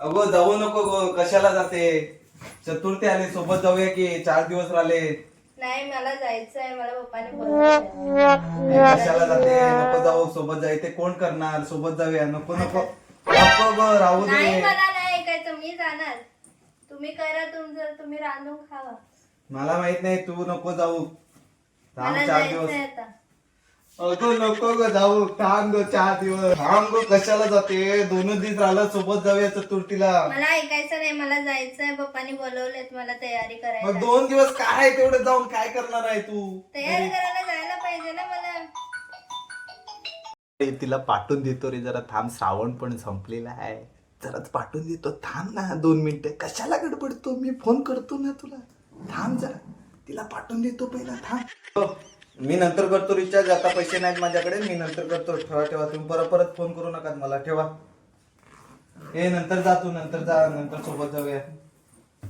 अगो जाऊ नको गो कशाला जाते? चतुर्थी आली सोबत जाऊया की? चार दिवस राहिले. नाही मला जायचं आहे मला पप्पाने बोलवलंय. कशाला जाते? नको जाऊ सोबत जाय ते कोण करणार? सोबत जाऊया. नको नको. नको ग राहू नाही दे मला नाही ऐकायचं मी जाणार. तुम्ही करा तुमचं तुम्ही रांधून खावा. मला माहीत नाही तू नको जाऊ. थांब मला चार जायचंय दिवस. आता. अगो नको ग जाऊ थांब गो चार दिवस थांब गो कशाला जाते? दोनच दिवस राहिलं सोबत जाऊया चतुर्थीला मला ऐकायचं नाही मला जायचंय पप्पानी बोलवलेत मला तयारी मग करायला दोन दिवस काय तेवढं जाऊन काय करणार आहे तू? तयारी करायला जायला पाहिजे ना मला. ए, तिला पाठवून देतो रे जरा थांब श्रावण पण संपलेला आहे. जराच पाठवून देतो. थांब ना दोन मिनिटं. कशाला गडबडतो? मी फोन करतो ना तुला. थांब जरा. तिला पाठवून देतो पहिला थांब. मी नंतर करतो रिचार्ज आता पैसे नाहीत माझ्याकडे मी नंतर करतो. ठेवा ठेवा तुम्ही परत परत फोन करू नका मला. ठेवा. ए नंतर जा तू नंतर जा नंतर सोबत जाऊया.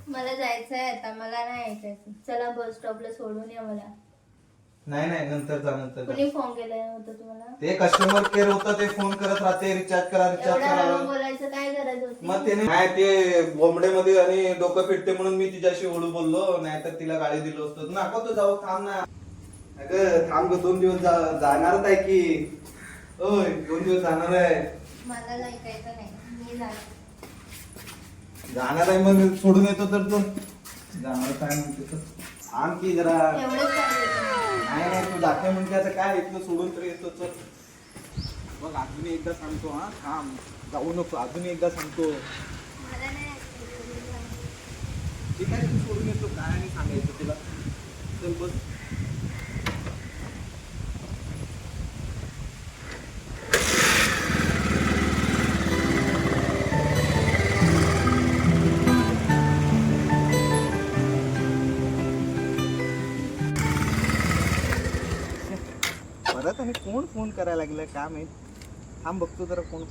मला जायचंय आता मला नाही ऐकायचं चला बस स्टॉपला सोडून या मला. नाही नाही नंतर जा नंतर जा. कुणी फोन केला होता तुम्हाला? ते कस्टमर केअर होतं ते फोन करत राहते रिचार्ज करा रिचार्ज एवढं हळू करा बोलायचं काय गरज होती? मग त्याने नाही ते बोंबडेमध्ये आणि डोकं फिरते म्हणून मी तिच्याशी ओढू बोललो. नाहीतर तिला गाडी दिलो असतो. नको तू जाऊ थांब ना. अगं थांब ग दोन दिवस जा- जाणारच आहे की. ओय दोन दिवस जाणार आहे. मला ऐकायचं नाही. मी जाणार. जाणार आहे मग सोडून येतो तर तो. जाणार काय म्हणते तर थांब की जरा. एवढंच नाही नाही तू जाते म्हणते आता काय इथलं सोडून तर येतो तर बघ अजून एकदा सांगतो हा थांब. जाऊ नको अजून एकदा सांगतो. मला नाही ऐकायचं मी जाणार. ठीक आहे तू सोडून येतो काय नाही सांगायचं तुला. चल बस. परत आणि कोण फोन करायला लागलं? काम आहे थांब बघतो जरा कोण.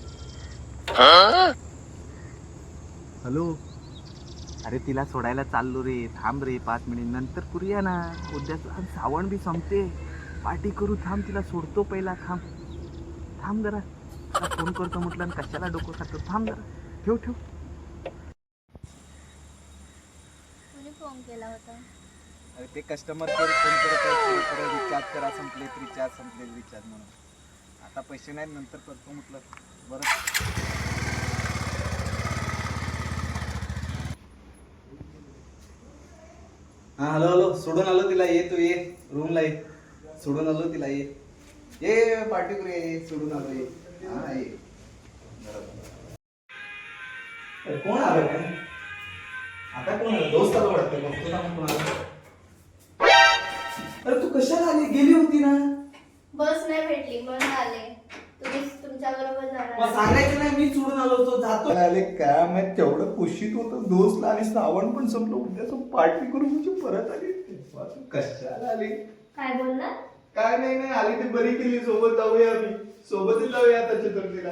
हॅलो? अरे तिला सोडायला चाललो रे. थांब रे पाच मिनिट. नंतर करूया ना. उद्या सावण बी संपते. पार्टी करू थांब. तिला सोडतो पहिला. थांब. थांब जरा. फोन करतो म्हटलं आणि कशाला डोकं खातो? थांब जरा. ठेव ठेव. फोन केला होता? अरे ते कस्टमर केअर फोन करत परत रिचार्ज करा संपले रिचार्ज संपले रिचार्ज म्हणून. आता पैसे नाहीत नंतर करतो म्हटलं. बरं. हा हॅलो हॅलो. सोडून आलो तिला ये तू ये. रूमला ये. सोडून आलो तिला ये. ये पार्टी करू ये. सोडून आलो ये. हा ये. कोण आलं? आली गेली होती ना? बस नाही भेटली म्हणून आले तुम्ही तुमच्या बरोबर मग जाणार सांगायचं नाही मी सोडून आलो होतो जातो. आले काय माहीत तेवढं खुशीत होतं दोस्तला आणि श्रावण पण संपलं. उद्या पार्टी करू म्हणजे परत आली. तेव्हा तू कशाला आली? काय बोलणार काय नाही नाही आली ते बरी केली. सोबत जाऊया आम्ही. सोबतच जाऊया आता चतुर्थीला